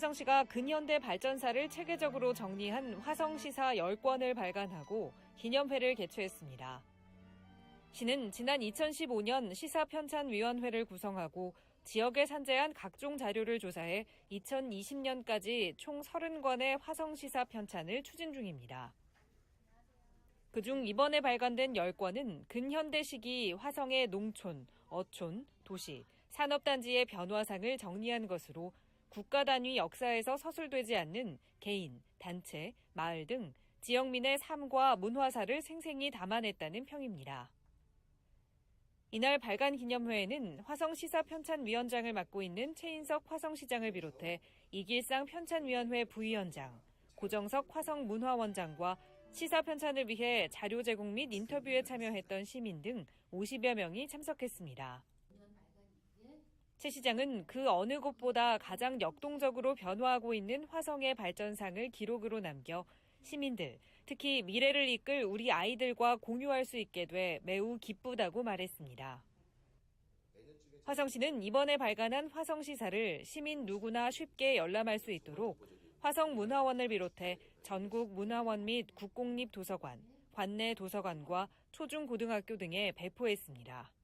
화성시가 근현대 발전사를 체계적으로 정리한 화성시사 10권을 발간하고 기념회를 개최했습니다. 시는 지난 2015년 시사편찬위원회를 구성하고 지역에 산재한 각종 자료를 조사해 2020년까지 총 30권의 화성시사 편찬을 추진 중입니다. 그중 이번에 발간된 10권은 근현대 시기 화성의 농촌, 어촌, 도시, 산업단지의 변화상을 정리한 것으로 국가 단위 역사에서 서술되지 않는 개인, 단체, 마을 등 지역민의 삶과 문화사를 생생히 담아냈다는 평입니다. 이날 발간 기념회에는 화성시사 편찬위원장을 맡고 있는 최인석 화성시장을 비롯해 이길상 편찬위원회 부위원장, 고정석 화성문화원장과 시사 편찬을 위해 자료 제공 및 인터뷰에 참여했던 시민 등 50여 명이 참석했습니다. 최 시장은 그 어느 곳보다 가장 역동적으로 변화하고 있는 화성의 발전상을 기록으로 남겨 시민들, 특히 미래를 이끌 우리 아이들과 공유할 수 있게 돼 매우 기쁘다고 말했습니다. 화성시는 이번에 발간한 화성시사를 시민 누구나 쉽게 열람할 수 있도록 화성문화원을 비롯해 전국 문화원 및 국공립 도서관, 관내 도서관과 초중고등학교 등에 배포했습니다.